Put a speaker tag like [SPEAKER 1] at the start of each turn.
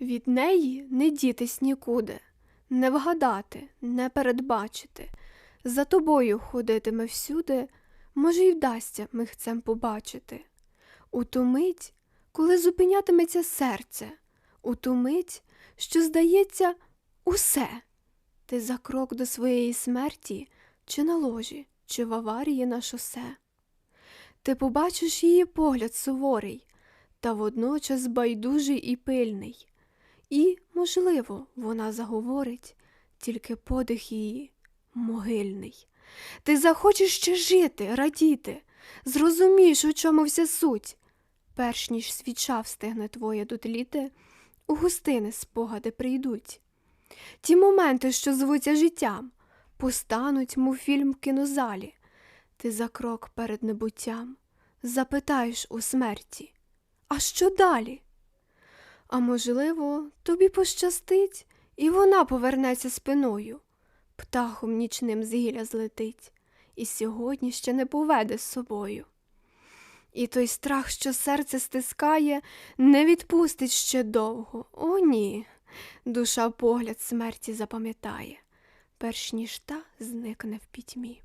[SPEAKER 1] Від неї не дітись нікуди, не вгадати, не передбачити. За тобою ходитиме всюди, може, й вдасться михцем побачити. У ту мить, коли зупинятиметься серце, у ту мить, що здається, усе. Ти за крок до своєї смерті, чи на ложі, чи в аварії на шосе. Ти побачиш її погляд суворий, та водночас байдужий і пильний. І, можливо, вона заговорить, тільки подих її могильний. Ти захочеш ще жити, радіти, зрозумієш, у чому вся суть. Перш ніж свіча встигне твоє дотліти, у густини спогади прийдуть. Ті моменти, що звуться життям, постануть, мов фільм в кінозалі. Ти за крок перед небуттям запитаєш у смерті, а що далі? А можливо, тобі пощастить, і вона повернеться спиною. Птахом нічним з гілля злетить, і сьогодні ще не поведе з собою. І той страх, що серце стискає, не відпустить ще довго. О, ні. Душа погляд смерті запам'ятає, перш ніж та зникне в пітьмі.